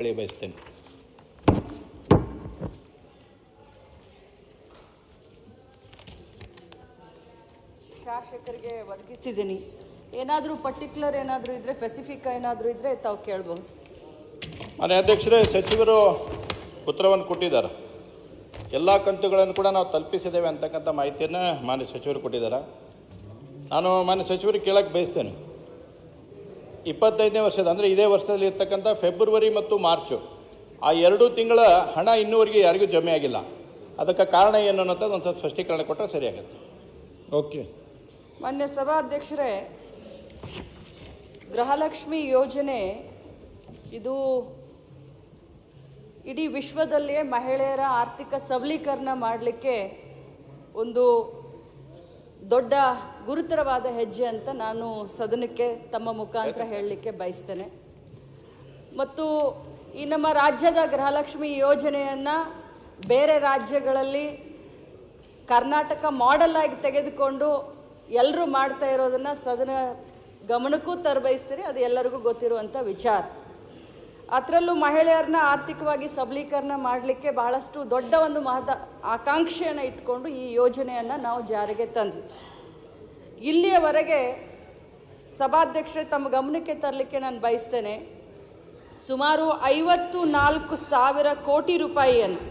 ಹೇಳಿ ಬಯಸ್ತೇನೆ. ಶಾಸಕರಿಗೆ ಒದಗಿಸಿದ್ದೀನಿ. ಏನಾದರೂ ಪರ್ಟಿಕ್ಯುಲರ್ ಏನಾದರೂ ಇದ್ರೆ ಸ್ಪೆಸಿಫಿಕ್ ಏನಾದರೂ ಇದ್ರೆ ತಾವು ಕೇಳ್ಬೋದು. ಮನೆ ಅಧ್ಯಕ್ಷರೇ ಸಚಿವರು ಉತ್ತರವನ್ನು ಕೊಟ್ಟಿದ್ದಾರೆ. ಎಲ್ಲ ಕಂತುಗಳನ್ನು ಕೂಡ ನಾವು ತಲುಪಿಸಿದ್ದೇವೆ ಅಂತಕ್ಕಂಥ ಮಾಹಿತಿಯನ್ನು ಮಾನ್ಯ ಸಚಿವರು ಕೊಟ್ಟಿದ್ದಾರೆ. ನಾನು ಮಾನ್ಯ ಸಚಿವರಿಗೆ ಕೇಳಕ್ಕೆ ಬಯಸ್ತೇನೆ. ಇಪ್ಪತ್ತೈದನೇ ವರ್ಷದ ಅಂದರೆ ಇದೇ ವರ್ಷದಲ್ಲಿ ಇರ್ತಕ್ಕಂಥ ಫೆಬ್ರವರಿ ಮತ್ತು ಮಾರ್ಚು ಆ ಎರಡು ತಿಂಗಳ ಹಣ ಇನ್ನೂವರೆಗೆ ಯಾರಿಗೂ ಜಮೆ ಆಗಿಲ್ಲ. ಅದಕ್ಕೆ ಕಾರಣ ಏನು ಅನ್ನೋದು ಒಂದು ಸ್ವಲ್ಪ ಸ್ಪಷ್ಟೀಕರಣ ಕೊಟ್ಟರೆ ಸರಿಯಾಗುತ್ತೆ. ಓಕೆ. ಮಾನ್ಯ ಸಭಾಧ್ಯಕ್ಷರೇ ಗೃಹಲಕ್ಷ್ಮಿ ಯೋಜನೆ ಇದು ಇಡೀ ವಿಶ್ವದಲ್ಲಿಯೇ ಮಹಿಳೆಯರ ಆರ್ಥಿಕ ಸಬಲೀಕರಣ ಮಾಡಲಿಕ್ಕೆ ಒಂದು ದೊಡ್ಡ ಗುರುತರವಾದ ಹೆಜ್ಜೆ ಅಂತ ನಾನು ಸದನಕ್ಕೆ ತಮ್ಮ ಮುಖಾಂತರ ಹೇಳಲಿಕ್ಕೆ ಬಯಸ್ತೇನೆ. ಮತ್ತು ಈ ನಮ್ಮ ರಾಜ್ಯದ ಗೃಹಲಕ್ಷ್ಮಿ ಯೋಜನೆಯನ್ನು ಬೇರೆ ರಾಜ್ಯಗಳಲ್ಲಿ ಕರ್ನಾಟಕ ಮಾಡೆಲ್ ಆಗಿ ತೆಗೆದುಕೊಂಡು ಎಲ್ಲರೂ ಮಾಡ್ತಾ ಇರೋದನ್ನ ಸದನ ಗಮನಕ್ಕೂ ತರಬಯಸ್ತೀರಿ, ಅದು ಎಲ್ಲರಿಗೂ ಗೊತ್ತಿರುವಂಥ ವಿಚಾರ. ಅದರಲ್ಲೂ ಮಹಿಳೆಯರನ್ನ ಆರ್ಥಿಕವಾಗಿ ಸಬಲೀಕರಣ ಮಾಡಲಿಕ್ಕೆ ಬಹಳಷ್ಟು ದೊಡ್ಡ ಒಂದು ಮಹದ ಆಕಾಂಕ್ಷೆಯನ್ನು ಇಟ್ಕೊಂಡು ಈ ಯೋಜನೆಯನ್ನು ನಾವು ಜಾರಿಗೆ ತಂದ್ವಿ. ಇಲ್ಲಿಯವರೆಗೆ ಸಭಾಧ್ಯಕ್ಷರೇ ತಮ್ಮ ಗಮನಕ್ಕೆ ತರಲಿಕ್ಕೆ ನಾನು ಬಯಸ್ತೇನೆ. ಸುಮಾರು ಐವತ್ತು ನಾಲ್ಕು ಸಾವಿರ ಕೋಟಿ ರೂಪಾಯಿಯನ್ನು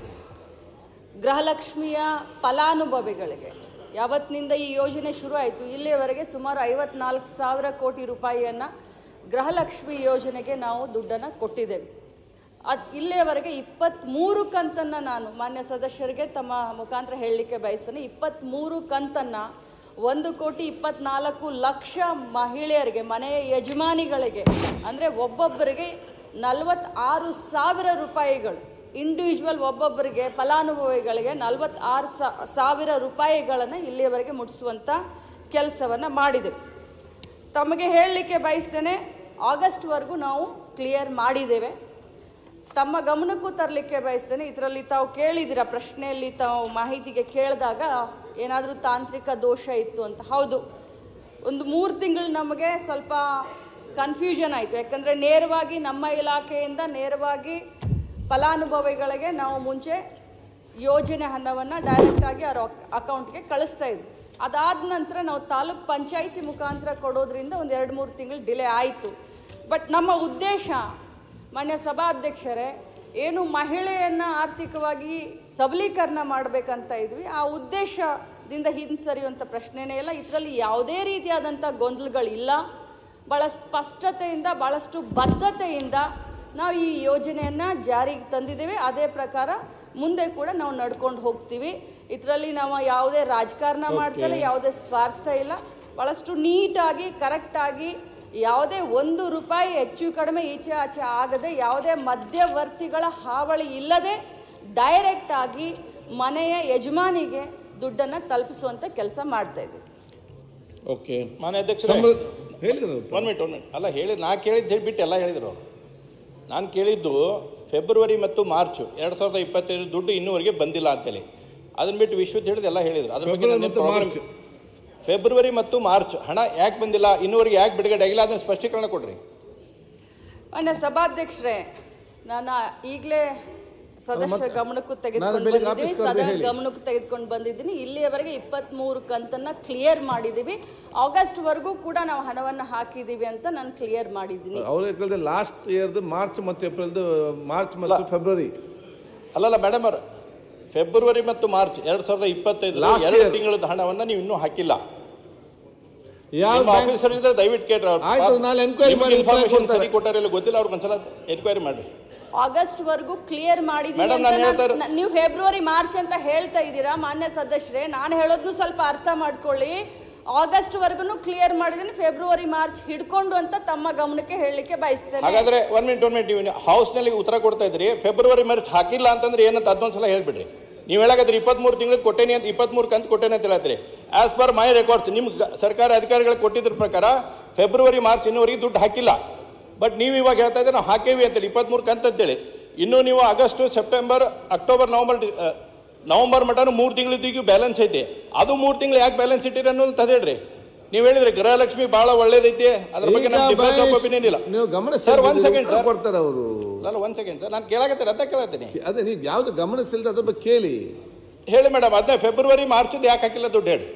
ಗೃಹಲಕ್ಷ್ಮಿಯ ಫಲಾನುಭವಿಗಳಿಗೆ ಯಾವತ್ತಿನಿಂದ ಈ ಯೋಜನೆ ಶುರು ಆಯಿತು ಇಲ್ಲಿಯವರೆಗೆ ಸುಮಾರು ಐವತ್ನಾಲ್ಕು ಸಾವಿರ ಕೋಟಿ ರೂಪಾಯಿಯನ್ನು ಗೃಹಲಕ್ಷ್ಮಿ ಯೋಜನೆಗೆ ನಾವು ದುಡ್ಡನ್ನು ಕೊಟ್ಟಿದ್ದೇವೆ. ಅದು ಇಲ್ಲಿಯವರೆಗೆ ಇಪ್ಪತ್ತ್ಮೂರು ಕಂತನ್ನು ನಾನು ಮಾನ್ಯ ಸದಸ್ಯರಿಗೆ ತಮ್ಮ ಮುಖಾಂತರ ಹೇಳಲಿಕ್ಕೆ ಬಯಸ್ತೇನೆ. ಇಪ್ಪತ್ತ್ಮೂರು ಕಂತನ್ನು ಒಂದು ಕೋಟಿ ಇಪ್ಪತ್ನಾಲ್ಕು ಲಕ್ಷ ಮಹಿಳೆಯರಿಗೆ ಮನೆಯ ಯಜಮಾನಿಗಳಿಗೆ, ಅಂದರೆ ಒಬ್ಬೊಬ್ಬರಿಗೆ ನಲವತ್ತಾರು ಸಾವಿರ ರೂಪಾಯಿಗಳು ಇಂಡಿವಿಜುವಲ್ ಒಬ್ಬೊಬ್ಬರಿಗೆ ಫಲಾನುಭವಿಗಳಿಗೆ ನಲವತ್ತಾರು ಸಾವಿರ ರೂಪಾಯಿಗಳನ್ನು ಇಲ್ಲಿಯವರೆಗೆ ಮುಟ್ಟಿಸುವಂಥ ಕೆಲಸವನ್ನು ಮಾಡಿದೆವು ತಮಗೆ ಹೇಳಲಿಕ್ಕೆ ಬಯಸ್ತೇನೆ ಆಗಸ್ಟ್ವರೆಗೂ ನಾವು ಕ್ಲಿಯರ್ ಮಾಡಿದ್ದೇವೆ. ತಮ್ಮ ಗಮನಕ್ಕೂ ತರಲಿಕ್ಕೆ ಬಯಸ್ತೇನೆ. ಇದರಲ್ಲಿ ತಾವು ಕೇಳಿದಿರ ಪ್ರಶ್ನೆಯಲ್ಲಿ ತಾವು ಮಾಹಿತಿಗೆ ಕೇಳಿದಾಗ ಏನಾದರೂ ತಾಂತ್ರಿಕ ದೋಷ ಇತ್ತು ಅಂತ. ಹೌದು. ಒಂದು ಮೂರು ತಿಂಗಳು ನಮಗೆ ಸ್ವಲ್ಪ ಕನ್ಫ್ಯೂಷನ್ ಆಯಿತು. ಯಾಕಂದರೆ ನೇರವಾಗಿ ನಮ್ಮ ಇಲಾಖೆಯಿಂದ ನೇರವಾಗಿ ಫಲಾನುಭವಿಗಳಿಗೆ ನಾವು ಮುಂಚೆ ಯೋಜನೆ ಹಣವನ್ನು ಡೈರೆಕ್ಟಾಗಿ ಅವ್ರ ಅಕೌಂಟ್ಗೆ ಕಳಿಸ್ತಾ ಇದ್ವಿ. ಅದಾದ ನಂತರ ನಾವು ತಾಲೂಕ್ ಪಂಚಾಯಿತಿ ಮುಖಾಂತರ ಕೊಡೋದ್ರಿಂದ ಒಂದು ಎರಡು ಮೂರು ತಿಂಗಳು ಡಿಲೇ ಆಯಿತು. ಬಟ್ ನಮ್ಮ ಉದ್ದೇಶ ಮಾನ್ಯ ಸಭಾಧ್ಯಕ್ಷರೇ ಏನು ಮಹಿಳೆಯನ್ನು ಆರ್ಥಿಕವಾಗಿ ಸಬಲೀಕರಣ ಮಾಡಬೇಕಂತ ಇದ್ವಿ. ಆ ಉದ್ದೇಶದಿಂದ ಹಿಂಸರಿಯುವಂಥ ಪ್ರಶ್ನೆನೇ ಇಲ್ಲ. ಇದರಲ್ಲಿ ಯಾವುದೇ ರೀತಿಯಾದಂಥ ಗೊಂದಲಗಳಿಲ್ಲ. ಭಾಳ ಸ್ಪಷ್ಟತೆಯಿಂದ ಭಾಳಷ್ಟು ಬದ್ಧತೆಯಿಂದ ನಾವು ಈ ಯೋಜನೆಯನ್ನು ಜಾರಿಗೆ ತಂದಿದ್ದೇವೆ. ಅದೇ ಪ್ರಕಾರ ಮುಂದೆ ಕೂಡ ನಾವು ನಡ್ಕೊಂಡು ಹೋಗ್ತೀವಿ. ಇದರಲ್ಲಿ ನಾವು ಯಾವುದೇ ರಾಜಕಾರಣ ಮಾಡ್ತಲ್ಲ ಯಾವುದೇ ಸ್ವಾರ್ಥ ಇಲ್ಲ. ಭಾಳಷ್ಟು ನೀಟಾಗಿ ಕರೆಕ್ಟಾಗಿ ಯಾವುದೇ ಒಂದು ರೂಪಾಯಿ ಹೆಚ್ಚು ಕಡಿಮೆ ಈಚೆ ಆಚೆ ಆಗದೆ ಯಾವುದೇ ಮಧ್ಯವರ್ತಿಗಳ ಹಾವಳಿ ಇಲ್ಲದೆ ಡೈರೆಕ್ಟ್ ಆಗಿ ಮನೆಯ ಯಜಮಾನಿಗೆ ದುಡ್ಡನ್ನು ತಲುಪಿಸುವಂಥ ಕೆಲಸ ಮಾಡ್ತಾ ಇದ್ದೀವಿ ಓಕೆ ಮನೆ ಅಧ್ಯಕ್ಷರೇ ಸಂಬಳ ಹೇಳಿದ್ರು ಒನ್ ಮಿನಿಟ್ ಒನ್ ಮಿನಿಟ್ ಅಲ್ಲ ಹೇಳಿ ನಾ ಕೇಳಿದ್ದು ಹೇಳಿಬಿಟ್ಟು ಎಲ್ಲ ಹೇಳಿದರು ಅವರು. ನಾನು ಕೇಳಿದ್ದು ಫೆಬ್ರವರಿ ಮತ್ತು ಮಾರ್ಚು ಎರಡು ಸಾವಿರದ ಇಪ್ಪತ್ತೈದು ದುಡ್ಡು ಇನ್ನೂವರೆಗೆ ಬಂದಿಲ್ಲ ಅಂತೇಳಿ. ಅದನ್ನ ಬಿಟ್ಟು ವಿಶ್ವದ ಹಿಡಿದು ಎಲ್ಲ ಹೇಳಿದ್ರು. ಅದ್ರ ಬಗ್ಗೆ ಫೆಬ್ರವರಿ ಮತ್ತು ಮಾರ್ಚ್. ಹಣ ಯಾಕೆ ಬಂದಿಲ್ಲ? ಇನ್ನೂವರೆಗೆ ಯಾಕೆ ಬಿಡುಗಡೆ ಆಗಿಲ್ಲ? ಅದನ್ನು ಸ್ಪಷ್ಟೀಕರಣ ಕೊಡ್ರಿ. ಅಣ್ಣ ಸಭಾಧ್ಯಕ್ಷರೇ ನಾನು ಈಗಲೇ ಸದಸ್ಯರ ಗಮನಕ್ಕೂ ತೆಗೆದುಕೊಂಡು ಬಂದಿದ್ದೀನಿ. ಸದನ. ಗಮನಕ್ಕೆ ತೆಗೆದುಕೊಂಡು ಬಂದಿದ್ದೀನಿ. ಇಲ್ಲಿಯವರೆಗೆ ಇಪ್ಪತ್ತ್ಮೂರು ಕಂತನ್ನ ಕ್ಲಿಯರ್ ಮಾಡಿದ್ದೀವಿ. ಆಗಸ್ಟ್ವರೆಗೂ ಕೂಡ ನಾವು ಹಣವನ್ನು ಹಾಕಿದ್ದೀವಿ ಅಂತ ನಾನು ಕ್ಲಿಯರ್ ಮಾಡಿದ್ದೀನಿ. ಅವ್ರಿಗೆ ಲಾಸ್ಟ್ ಇಯರ್ದು ಮಾರ್ಚ್ ಮತ್ತು ಏಪ್ರಿಲ್ದು ಮಾರ್ಚ್ ಮತ್ತು ಫೆಬ್ರವರಿ. ಅಲ್ಲಲ್ಲ ಮೇಡಮ್ ಅವರು ಫೆಬ್ರವರಿ ಮತ್ತು ಮಾರ್ಚ್ ಎರಡು ಸಾವಿರದ ಇಪ್ಪತ್ತೈದು ಎರಡು. ತಿಂಗಳದ ಹಣವನ್ನ ನೀವು ಇನ್ನೂ ಹಾಕಿಲ್ಲ. ಯಾವ ಆಫೀಸರ್ ಇದ್ರೆ ದಯವಿಟ್ಟು ಕೇಳ್ರಿ ಅವ್ರು. ಆಯ್ತು, ನಾನು ಎನ್ಕ್ವೈರಿ ಮಾಡಿ ಇನ್ಫಾರ್ಮೇಶನ್ ಸರಿ ಕೊಟ್ಟಾರ ಇಲ್ಲ ಗೊತ್ತಿಲ್ಲ ಅವ್ರಿಗೆ ಒಂದ್ಸಲ ಎನ್ಕ್ವೈರಿ ಮಾಡ್ರಿ. ಆಗಸ್ಟ್ ವರೆಗೂ ಕ್ಲಿಯರ್ ಮಾಡಿದೀನಿ ನೀವು ಫೆಬ್ರವರಿ ಮಾರ್ಚ್ ಅಂತ ಹೇಳ್ತಾ ಇದ್ದೀರಾ ಮಾನ್ಯ ಸದಸ್ಯರೇ? ನಾನು ಹೇಳೋದ್ನು ಸ್ವಲ್ಪ ಅರ್ಥ ಮಾಡ್ಕೊಳ್ಳಿ. ಆಗಸ್ಟ್ ವರ್ಗುನು ಕ್ಲಿಯರ್ ಮಾಡಿದೀನಿ ಫೆಬ್ರವರಿ ಮಾರ್ಚ್ ಹಿಡ್ಕೊಂಡು ಅಂತ ತಮ್ಮ ಗಮನಕ್ಕೆ ಹೇಳಲಿಕ್ಕೆ ಬಯಸ್ತೇನೆ. ಹಾಗಾದ್ರೆ ಒನ್ ಮಿನಿಟ್ ಒನ್ ಮಿನಿಟ್ ನೀವು ಹೌಸ್ನಲ್ಲಿ ಉತ್ತರ ಕೊಡ್ತಾ ಇದ್ರಿ ಫೆಬ್ರವರಿ ಮಾರ್ಚ್ ಹಾಕಿಲ್ಲ ಅಂತಂದ್ರೆ ಏನಂತ ಅದೊಂದ್ಸಲ ಹೇಳ್ಬಿಡ್ರಿ. ನೀವು ಹೇಳಾಕತ್ರಿ ಇಪ್ಪತ್ಮೂರು ತಿಂಗಳಿಗೆ ಕೊಟ್ಟೇನಿ ಅಂತ, ಇಪ್ಪತ್ಮೂರು ಕಂತು ಕೊಟ್ಟೇನೆ ಅಂತ ಹೇಳತ್ರಿ ಆಸ್ ಪರ್ ಮೈ ರೆಕಾರ್ಡ್ಸ್ ನಿಮ್ಮ ಸರ್ಕಾರಿ ಅಧಿಕಾರಿಗಳು ಕೊಟ್ಟಿದ್ರ ಪ್ರಕಾರ ಫೆಬ್ರವರಿ ಮಾರ್ಚ್ ಇನ್ನೂವರೆಗೆ ದುಡ್ಡು ಹಾಕಿಲ್ಲ. ಬಟ್ ನೀವು ಇವಾಗ ಹೇಳ್ತಾ ಇದ್ದೀರಿ, ನಾವು ಹಾಕೇವಿ ಅಂತೇಳಿ ಇಪ್ಪತ್ತ್ಮೂರು ಕಂತು ಅಂತೇಳಿ. ಇನ್ನು ನೀವು August, September, October, November November mutton ಮೂರು ತಿಂಗಳಿದ್ದೀಗೂ ಬ್ಯಾಲೆನ್ಸ್ ಐತೆ. ಅದು ಮೂರು ತಿಂಗಳು ಯಾಕೆ ಬ್ಯಾಲೆನ್ಸ್ ಇಟ್ಟಿರಿ ಅನ್ನೋದು ಹೇಳ್ರಿ ನೀವು ಹೇಳಿದ್ರೆ ಗೃಹಲಕ್ಷ್ಮಿ ಬಹಳ ಒಳ್ಳೇದೈತಿ. ಅದ್ರ ಬಗ್ಗೆ ನಮ್ಗೆ ಡಿಫರೆನ್ಸ್ ಆಫ್ ಒಪಿನಿಯನ್ ಇಲ್ಲ. ನೀವು ಗಮನ ಸರ್ ಒಂದ್ ಸೆಕೆಂಡ್ ಸರ್ ಕೊಡ್ತಾರೆ ಅವರು. ಅಲ್ಲ ಒಂದ್ ಸೆಕೆಂಡ್ ಸರ್ ನಾನು ಕೇಳಾಕತ್ತೀನಿ ಅದ ಕೇಳತ್ತೀನಿ ಅದೇ ನೀವು ಯಾವ್ದು ಗಮನಿಸಿಲ್ದ ಅದ್ರ ಬಗ್ಗೆ ಕೇಳಿ. ಹೇಳಿ ಮೇಡಮ್ ಅದನ್ನ ಫೆಬ್ರವರಿ ಮಾರ್ಚ್ ಯಾಕೆ ಹಾಕಿಲ್ಲ ದುಡ್ಡು ಹೇಳಿ.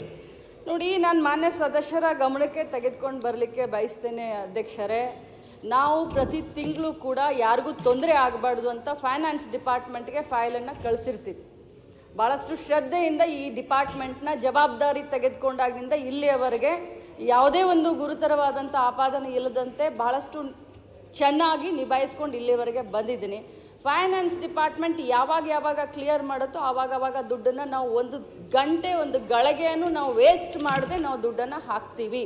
ನೋಡಿ ನಾನು ಮಾನ್ಯ ಸದಸ್ಯರ ಗಮನಕ್ಕೆ ತೆಗೆದುಕೊಂಡು ಬರಲಿಕ್ಕೆ ಬಯಸ್ತೇನೆ ಅಧ್ಯಕ್ಷರೇ. ನಾವು ಪ್ರತಿ ತಿಂಗಳು ಕೂಡ ಯಾರಿಗೂ ತೊಂದರೆ ಆಗಬಾರ್ದು ಅಂತ ಫೈನಾನ್ಸ್ ಡಿಪಾರ್ಟ್ಮೆಂಟ್ಗೆ ಫೈಲನ್ನು ಕಳಿಸಿರ್ತೀವಿ. ಭಾಳಷ್ಟು ಶ್ರದ್ಧೆಯಿಂದ ಈ ಡಿಪಾರ್ಟ್ಮೆಂಟ್ನ ಜವಾಬ್ದಾರಿ ತೆಗೆದುಕೊಂಡಾಗಿನಿಂದ ಇಲ್ಲಿಯವರೆಗೆ ಯಾವುದೇ ಒಂದು ಗುರುತರವಾದಂಥ ಆಪಾದನೆ ಇಲ್ಲದಂತೆ ಬಹಳಷ್ಟು ಚೆನ್ನಾಗಿ ನಿಭಾಯಿಸ್ಕೊಂಡು ಇಲ್ಲಿಯವರೆಗೆ ಬಂದಿದ್ದೀನಿ. ಫೈನಾನ್ಸ್ ಡಿಪಾರ್ಟ್ಮೆಂಟ್ ಯಾವಾಗ ಯಾವಾಗ ಕ್ಲಿಯರ್ ಮಾಡುತ್ತೋ ಆವಾಗ ಆವಾಗ ದುಡ್ಡನ್ನು ನಾವು ಒಂದು ಗಂಟೆ ಒಂದು ಗಳಿಗೆಯನ್ನು ನಾವು ವೇಸ್ಟ್ ಮಾಡದೆ ನಾವು ದುಡ್ಡನ್ನು ಹಾಕ್ತೀವಿ.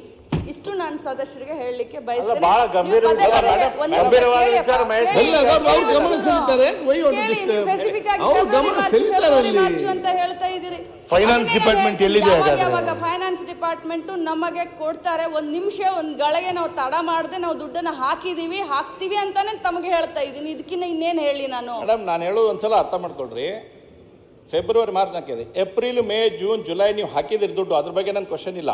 ಇಷ್ಟು ನಾನು ಸದಸ್ಯರಿಗೆ ಹೇಳಲಿಕ್ಕೆ ಬಯಸ್ತೇನೆ ಬಹಳ ನೀವು ಗಂಭೀರ ಪದೇ ವಿಚಾರ, ಪದೇ ಮೇಡಮ್. ಒಂದು ನಿಮಿಷ ಗಂಭೀರವಾದ ಕೇಳಿ ವಿಚಾರ ಅಪ್ಪ, ಮಹೇಶ್. ಕೇಳಿ, ಇಲ್ಲ, ಅದು ಅವ್ರು ಗಮನ ಸೆಳೀತಾರೆ. Why you want to ಕೇಳಿ, disturb? specific ಆಗಿ ಅವ್ರು ಫೆಬ್ರವರಿ ಮಾರ್ಚ್, ಸೆಳೀತಾರೆ ಫೆಬ್ರವರಿ ಅಲ್ಲಿ. ಮಾರ್ಚ್ ಅಂತ ಹೇಳ್ತಾ ಇದ್ದೀರಿ Finance ಅದನ್ನೇ department ಎಲ್ಲಿದೆ ಯಾವಾಗ ಹಾಗಾದ್ರೆ? ಯಾವಾಗ ಫೈನಾನ್ಸ್ ಡಿಪಾರ್ಟ್ಮೆಂಟ್ ನಮಗೆ ಕೊಡ್ತಾರೆ ಒಂದ್ ನಿಮಿಷ ಒಂದ್ ಗಳಿಗೆ ನಾವು ತಡ ಮಾಡದೆ ನಾವು ದುಡ್ಡನ್ನ ಹಾಕಿದೀವಿ ಹಾಕ್ತಿವಿ ಅಂತಾನೆ ತಮಗೆ ಹೇಳ್ತಾ ಇದೀನಿ ಇದಕ್ಕಿಂತ ಇನ್ನೇನ್ ಹೇಳಿ ನಾನು ಮೇಡಮ್ ನಾನು ಹೇಳೋದು ಒಂದ್ಸಲ ಅರ್ಥ ಮಾಡ್ಕೊಳ್ರಿ ಫೆಬ್ರವರಿ ಮಾರ್ಚ್ ಹಾಕಿದೆ ಏಪ್ರಿಲ್ ಮೇ ಜೂನ್ ಜುಲೈ ನೀವು ಹಾಕಿದಿರಿ ದುಡ್ಡು ಅದ್ರ ಬಗ್ಗೆ ನನ್ನ ಕ್ವಶನ್ ಇಲ್ಲ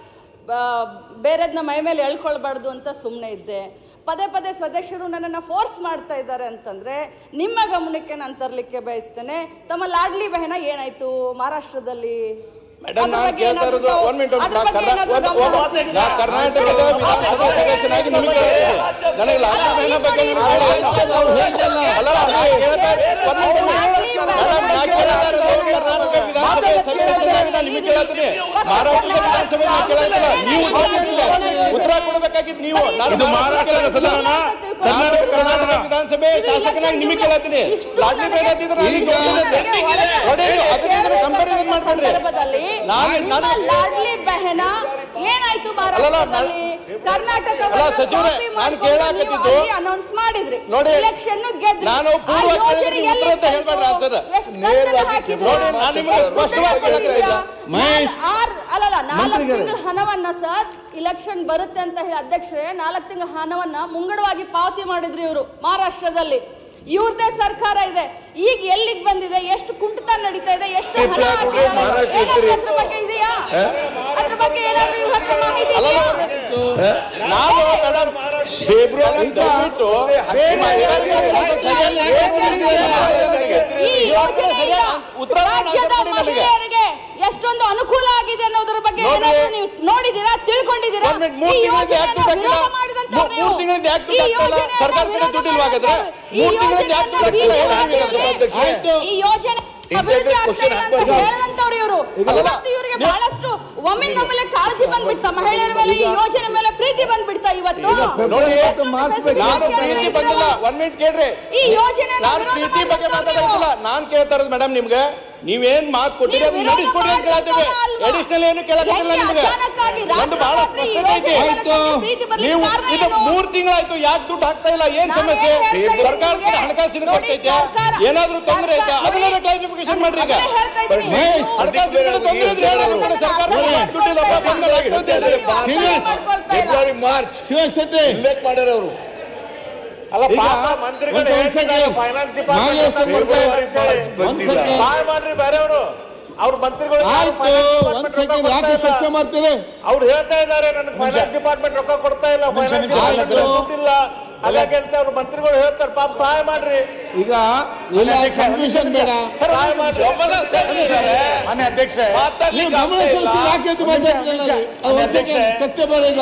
ಬೇರೆದನ್ನ ಮೈ ಮೇಲೆ ಎಳ್ಕೊಳ್ಬಾರ್ದು ಅಂತ ಸುಮ್ಮನೆ ಇದ್ದೆ ಪದೇ ಪದೇ ಸದಸ್ಯರು ನನ್ನನ್ನು ಫೋರ್ಸ್ ಮಾಡ್ತಾ ಇದ್ದಾರೆ ಅಂತಂದ್ರೆ ನಿಮ್ಮ ಗಮನಕ್ಕೆ ನಾನು ತರಲಿಕ್ಕೆ ಬಯಸ್ತೇನೆ ತಮ್ಮ ಲಾಡ್ಲಿ ಬಹಣ ಏನಾಯ್ತು ಮಹಾರಾಷ್ಟ್ರದಲ್ಲಿ ಮೇಡಮ್ ನಿಮಗೆ ಕೇಳ್ತೀನಿ ಮಹಾರಾಷ್ಟ್ರದ ವಿಧಾನಸಭೆ ಕೇಳತ್ತಿಲ್ಲ ನೀವು ಉತ್ತರ ಕೊಡಬೇಕಾಗಿತ್ತು ನೀವು ನಾನು ಕರ್ನಾಟಕ ವಿಧಾನಸಭೆ ಶಾಸಕನಾಗಿ ನಿಮಗೆ ಕೇಳತ್ತೀನಿ. ಲಾಡ್ಲಿ ಬೇಕಾದ್ರೆ ನಾನು- ನಾನು- ಲಾಡ್ಲಿ ಬೆಹನ ಏನಾಯ್ತು ಮಹಾರಾಷ್ಟ್ರದಲ್ಲಿ ಕರ್ನಾಟಕ ಸಚಿವರೇ, ನಾನು ಕೇಳಾಕತ್ತಿದ್ದು- ಅನೌನ್ಸ್ ಮಾಡಿದ್ರಿ. ನೋಡಿ, ಎಲೆಕ್ಷನ್ ನಾನು ಪೂರ್ವ ಹೇಳ್ಬೇಡ್ರಿ ಸರ್. ನೋಡಿ, ನಾನು ನಿಮಗೆ ಸ್ಪಷ್ಟವಾಗಿ. ಕೊಟ್ಟಿದ್ಯಾ? ಮಹೇಶ್, ಆರ್- ಅಲ್ಲಲ್ಲ ನಾಲ್ಕು ತಿಂಗಳ ಹಣವನ್ನ ಸರ್ ಇಲೆಕ್ಷನ್ ಬರುತ್ತೆ ಅಂತ ಹೇಳಿ ಅಧ್ಯಕ್ಷರೇ ನಾಲ್ಕು ತಿಂಗಳ ಹಣವನ್ನ ಮುಂಗಡವಾಗಿ ಪಾವತಿ ಮಾಡಿದ್ರಿ ಇವರು ಮಹಾರಾಷ್ಟ್ರದಲ್ಲಿ. ಇವ್ರದೇ ಸರ್ಕಾರ ಇದೆ. ಈಗ ಎಲ್ಲಿಗೆ ಬಂದಿದೆ? ಎಷ್ಟು ಕುಂಠಿತ ನಡೀತಾ ಇದೆ? ಎಷ್ಟು ಹಣ? ಏನಾದ್ರು ಅದ್ರ ಬಗ್ಗೆ ಇದೆಯಾ? ಅದ್ರ ಬಗ್ಗೆ ಏನಾದ್ರು ಇವ್ರ ಹತ್ರ ಮಾಹಿತಿ ಇದೆಯಾ? ಮೇಡಮ್ ಫೆಬ್ರವರಿ ಈ ಯೋಜನೆಯಿಂದ ರಾಜ್ಯದ ನನಗೆ. ಮಹಿಳೆಯರಿಗೆ ಎಷ್ಟೊಂದು ಅನುಕೂಲ ಆಗಿದೆ ಅನ್ನೋದ್ರ ಬಗ್ಗೆ. ಏನಾದ್ರು ನೀವು ನೋಡಿದೀರಾ ತಿಳ್ಕೊಂಡಿದ್ದೀರಾ ಈ ಯೋಜನೆಯನ್ನ? ವಿರೋಧ ಮಾಡಿದಂತವ್ರು ನೀವು. ಈ? ಯೋಜನೆಯನ್ನ ವಿರೋಧ? ಮಾಡಿದಂತವ್ರು. ಯೋಜನೆಯನ್ನ ಯೋಜನೆ ಅಭಿವೃದ್ಧಿ ಆಗ್ತಾ ಇಲ್ಲ ಅಂತ ಹೇಳಂತವ್ರು ಇವರು ಅಲ್ಲ. ಇವರಿಗೆ ಬಹಳಷ್ಟು ಕಾಳಜಿ ಬಂದ್ಬಿಡ್ತಾ ಮಹಿಳೆಯರ ಮೇಲೆ ಈ ಯೋಜನೆ ಮೇಲೆ ಪ್ರೀತಿ ಬಂದ್ಬಿಡ್ತಾ ಇವತ್ತು ನೋಡಿ, ಎಷ್ಟು ಮಾರ್ಚ್ specific ನಾನು ಆಗಿ ಪ್ರೀತಿ ಹೇಳ್ತಾ ಬಂದಿಲ್ಲ ಇದ್ರಲ್ಲ? ಒಂದ್ ಮಿನಿಟ್ ಕೇಳ್ರಿ ಈ ಯೋಜನೆ ನಾನು ಪ್ರೀತಿ ಬಗ್ಗೆ ಮಾತಾಡೋದಿಲ್ಲ ನಾನ್ ಕೇಳ್ತಾ ಇರೋದು ಮೇಡಮ್ ನಿಮ್ಗೆ ನೀವೇನ್ ಮಾತು ಕೊಟ್ಟಿರಿ ನೀವು ಅದನ್ನ ನಡೆಸ್ಕೊಡಿ ಅಂತ ಕೇಳ್ತೇವೆ ಎಡಿಷನಲ್ ಏನು ಕೇಳಕ್ಕಿಲ್ಲ ನಿಮಗೆ? ಒಂದು ಬಹಳ ಸ್ಪಷ್ಟತೆ ಐತಿ. ನೀವು ಇದು? ಮೂರ್ ತಿಂಗಳಾಯ್ತು ಯಾಕೆ ದುಡ್ಡು ಹಾಕ್ತಾ ಇಲ್ಲ? ಏನ್ ಸಮಸ್ಯೆ? ಈ ಹೇಳ್ತಾ ಇದ್ದೀನಿ ಸರ್ಕಾರ ನಿಮ್ಗೆ? ಹಣಕಾಸಿನ ಕೊಟ್ಟೈತೆ. ಏನಾದ್ರೂ ತೊಂದರೆ ಐತೆ? ಅದನ್ನ ಕ್ಲಾರಿಫಿಕೇಶನ್ ಮಾಡ್ರಿ ಈಗ. ಹಣಕಾಸಿನ ತೊಂದರೆ ಇದ್ರೆ ಹೇಳಿ. ಸರ್ಕಾರ ದುಡ್ಡಿಲ್ಲ. February March Shivashetti. ಉಲ್ಲೇಖ ಮಾಡ್ಯಾರ ಅವರು ಅಲ್ಲ ಈಗ ಪಾಪ ಮಂತ್ರಿಗಳು ಒಂದು ಫೈನಾನ್ಸ್ ಮಾನ್ಯ ಡಿಪಾರ್ಟ್ಮೆಂಟ್ ಫೆಬ್ರವರಿ ಫೆಬ್ರವರಿ ಮಾರ್ಚ್ ಒಂದ್ second. ಸಹಾಯ ಮಾಡ್ರಿ ಬೇರೆ ಅವರು ಅವ್ರ ಮಂತ್ರಿಗಳು ಯಾಕೆ ಚರ್ಚೆ ಮಾಡ್ತೀರಿ? ಅವ್ರು ಹೇಳ್ತಾ ಇದ್ದಾರೆ ನನಗೆ ಫೈನಾನ್ಸ್ ಡಿಪಾರ್ಟ್ಮೆಂಟ್ ರೊಕ್ಕ ಕೊಡ್ತಾ ಇಲ್ಲ ಫೈನಾನ್ಸ್ ಡಿಪಾರ್ಟ್ಮೆಂಟ್. ದುಡ್ಡಿಲ್ಲ ಹಾಗಾಗಿ ಅಂತ ಅವ್ರ ಮಂತ್ರಿಗಳು ಹೇಳ್ತಾರೆ ಪಾಪ ಸಹಾಯ ಮಾಡ್ರಿ. ಈಗ ಕನ್ಫ್ಯೂಷನ್ ಬೇಡ. ಸಹಾಯ ಮಾಡ್ರಿ. ಅಧ್ಯಕ್ಷ ನೀವು ಯಾಕೆ ಚರ್ಚೆ ಬೇಡ ಈಗ.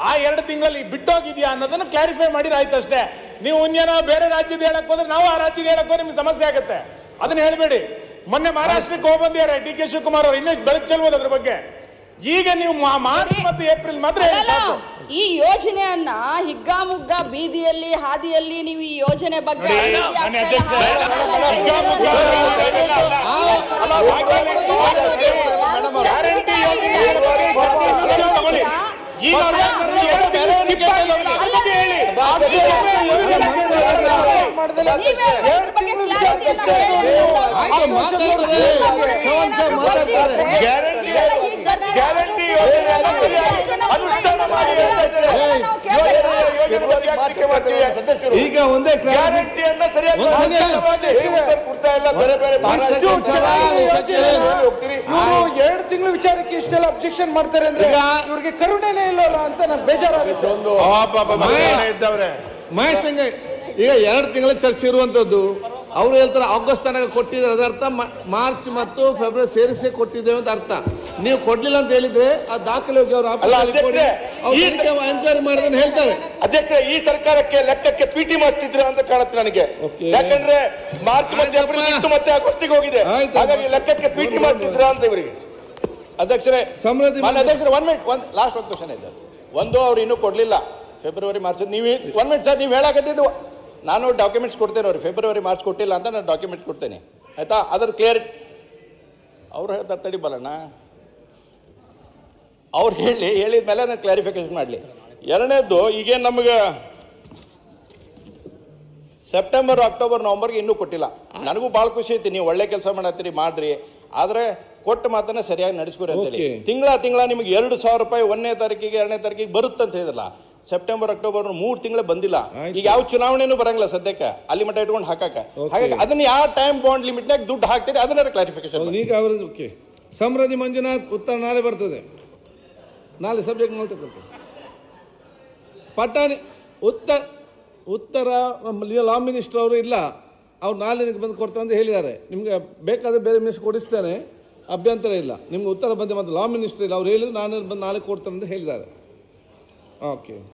ಆ ಎರಡು ತಿಂಗಳಲ್ಲಿ ಬಿಟ್ಟೋಗಿದ್ಯಾ ಅನ್ನೋದನ್ನು ಕ್ಲಾರಿಫೈ ಮಾಡಿದ್ರೆ ಆಯ್ತು ಅಷ್ಟೇ ನೀವು ಇನ್ನೇನೋ ಬೇರೆ ರಾಜ್ಯದ ಹೇಳಕ್ ಹೋದ್ರೆ ನಾವು ಆ ರಾಜ್ಯದ ಹೇಳಕ್ ಹೋದ್ರೆ ನಿಮ್ಗೆ ಸಮಸ್ಯೆ ಆಗುತ್ತೆ ಅದನ್ನ ಹೇಳ್ಬೇಡಿ ಮೊನ್ನೆ ಮಹಾರಾಷ್ಟ್ರಕ್ಕೆ ಹೋಗಿ ಬಂದಿದ್ದಾರೆ ಡಿ ಕೆ ಶಿವಕುಮಾರ್ ಅವರು ಇನ್ನೂ ಬೆಳಕು ಚೆಲ್ಬೋದು ಅದ್ರ ಬಗ್ಗೆ ಈಗ ನೀವು ಮಾರ್ಚ್ ಮತ್ತು ಏಪ್ರಿಲ್ ಮಾತ್ರ ಈ ಯೋಜನೆಯನ್ನ ಹಿಗ್ಗಾಮುಗ್ಗಾ ಬೀದಿಯಲ್ಲಿ ಹಾದಿಯಲ್ಲಿ ನೀವು ಈ ಯೋಜನೆ ಬಗ್ಗೆ ಗ್ಯಾರಂಟಿ ಯೋಜನೆ ಹೇಳಿ. ಗ್ಯಾರಂಟಿ ಈಗ ಒಂದೇ ಗ್ಯಾರಂಟಿಯನ್ನ ಸರಿಯಾಗಿ ಕೊಡ್ತಾ ಇಲ್ಲ ಬೇರೆ ಬೇರೆ ಎರಡು ತಿಂಗಳು ವಿಚಾರಕ್ಕೆ ಇಷ್ಟೆಲ್ಲ ಅಬ್ಜೆಕ್ಷನ್ ಮಾಡ್ತಾರೆ ಅಂದ್ರೆ ಈಗ- ಇವ್ರಿಗೆ ಕರುಣೆನೇ ಇಲ್ಲಲ್ಲ ಅಂತ ನನ್ಗೆ ಬೇಜಾರಾಗುತ್ತೆ. ಒಂದು ಮಹೇಶ್ ಈಗ ಎರಡು ತಿಂಗಳ ಚರ್ಚೆ ಇರುವಂತದ್ದು ಅವ್ರು ಹೇಳ್ತಾರೆ ಆಗಸ್ಟ್ ತನಕ ಕೊಟ್ಟಿದ್ದಾರೆ. ಅದರ್ಥ ಮಾರ್ಚ್ ಮತ್ತು ಫೆಬ್ರವರಿ ಸೇರಿಸಿ ಕೊಟ್ಟಿದ್ದೇವೆ ಅಂತ ಅರ್ಥ. ನೀವು ಕೊಡ್ಲಿಲ್ಲ ಅಂತ ಹೇಳಿದ್ರೆ ಆ ದಾಖಲೆ ಹೋಗಿ ಅವರು ಎಂಕ್ವೈರಿ ಮಾಡಿದ್ರೆ ಹೇಳ್ತಾರೆ. ಅಧ್ಯಕ್ಷ ಈ ಸರ್ಕಾರಕ್ಕೆ ಲೆಕ್ಕಕ್ಕೆ ಪಿಟಿ ಮಾಡ್ತಿದ್ರು ಅಂತ ಕಾಣುತ್ತೆ ನನಗೆ. ಯಾಕಂದ್ರೆ ಮಾರ್ಚ್ ಮತ್ತೆ. ಏಪ್ರಿಲ್ ಮತ್ತೆ ಆಗಸ್ಟಿಗೆ ಹೋಗಿದೆ. ಹಾಗಾಗಿ ಲೆಕ್ಕಕ್ಕೆ ಪಿಟಿ ಮಾಡ್ತಿದ್ರ ಅಂತ ಇವರಿಗೆ. ಅಧ್ಯಕ್ಷರೇ ಸಮೃದ್ಧಿ ಅಧ್ಯಕ್ಷರೇ ಒನ್ ಮಿನಿಟ್ ಒಂದ್ ಲಾಸ್ಟ್ ಒಂದು ಕ್ವಶನ್ ಇದೆ. ಒಂದು ಅವ್ರು ಇನ್ನೂ ಕೊಡ್ಲಿಲ್ಲ. ಫೆಬ್ರವರಿ ಮಾರ್ಚ್ ನೀವು ಒನ್ ಮಿನಿಟ್ ಸರ್ ನೀವು ಹೇಳಕತ್ತಿದ್ದು ನಾನು ಡಾಕ್ಯುಮೆಂಟ್ಸ್ ಕೊಡ್ತೇನೆ ಅವ್ರಿಗೆ. ಫೆಬ್ರವರಿ ಮಾರ್ಚ್ ಕೊಟ್ಟಿಲ್ಲ ಅಂತ ನಾನು ಡಾಕ್ಯುಮೆಂಟ್ ಕೊಡ್ತೇನೆ. ಆಯ್ತಾ? ಅದ್ರ ಕ್ಲಿಯರ್ ಅವ್ರು ಹೇಳ್ತಾರೆ ತಡಿ ಬಲಣ್ಣ. ಅವ್ರು ಹೇಳಿ ಹೇಳಿದ ಮೇಲೆ ನಾನು ಕ್ಲಾರಿಫಿಕೇಶನ್ ಮಾಡಲಿ. ಎರಡನೇದ್ದು ಈಗೇನು ನಮಗೆ ಸೆಪ್ಟೆಂಬರ್ ಅಕ್ಟೋಬರ್ ನವಂಬರ್ಗೆ ಇನ್ನೂ ಕೊಟ್ಟಿಲ್ಲ. ನನಗೂ ಭಾಳ ಖುಷಿ ಐತಿ ನೀವು ಒಳ್ಳೆ ಕೆಲಸ ಮಾಡತ್ತೀರಿ ಮಾಡ್ರಿ. ಆದರೆ ಕೊಟ್ಟ ಮಾತನ್ನ ಸರಿಯಾಗಿ ನಡೆಸ್ಕೊರಿ ಅಂತೇಳಿ. ಹೇಳಿ ತಿಂಗಳ ತಿಂಗಳ ನಿಮಗೆ ಎರಡು ಸಾವಿರ ರೂಪಾಯಿ ಒಂದನೇ ತಾರೀಕಿಗೆ ಎರಡನೇ ತಾರೀಕಿಗೆ ಬರುತ್ತೆ ಅಂತ ಹೇಳಿದ್ರಲ್ಲ ಸೆಪ್ಟೆಂಬರ್ ಅಕ್ಟೋಬರ್ ಮೂರು ತಿಂಗಳು ಬಂದಿಲ್ಲ. ಈಗ ಯಾವ ಚುನಾವಣೆನೂ ಬರಂಗಿಲ್ಲ ಸದ್ಯಕ್ಕೆ. ಅಲ್ಲಿ ಮಟ್ಟ ಇಟ್ಕೊಂಡು ಹಾಕಾಕ ಹಾಗಾಗಿ ಅದನ್ನ ಯಾವ ಟೈಮ್ ಬಾಂಡ್ ಲಿಮಿಟ್ನಾಗ ದುಡ್ಡು ಹಾಕ್ತೀರಿ ಅದನ್ನ ಕ್ಲಾರಿಫಿಕೇಶನ್ ಈಗ ಅವರು ಓಕೆ. ಸಮೃದ್ಧಿ ಮಂಜುನಾಥ್ ಉತ್ತರ ನಾಳೆ ಬರ್ತದೆ. ನಾಳೆ ಸಬ್ಜೆಕ್ಟ್ ನಾಳೆ ತಗೊಳ್ತೇವೆ ಪಟ್ಟಾಣಿ ಉತ್ತರ ಉತ್ತರ ನಮ್ಮ ಲಾ ಮಿನಿಸ್ಟರ್ ಅವರು ಇಲ್ಲ. ಅವ್ರು ನಾಳೆ ನಿನಗೆ ಬಂದು ಕೊಡ್ತಾರೆ ಅಂತ ಹೇಳಿದ್ದಾರೆ. ನಿಮಗೆ ಬೇಕಾದ್ರೆ ಬೇರೆ ಮಿನಿಸ್ಟರ್ ಕೊಡಿಸ್ತೇನೆ. ಅಭ್ಯಂತರ ಇಲ್ಲ. ನಿಮ್ಗೆ ಉತ್ತರ ಬಂದೆ ಮತ್ತು ಲಾ ಮಿನಿಸ್ಟರ್ ಇಲ್ಲ. ಅವ್ರು ಹೇಳಿದ್ರು ನಾನು ಬಂದು ನಾಳೆ ಕೊಡ್ತಾರೆ ಅಂತ ಹೇಳಿದ್ದಾರೆ. ಓಕೆ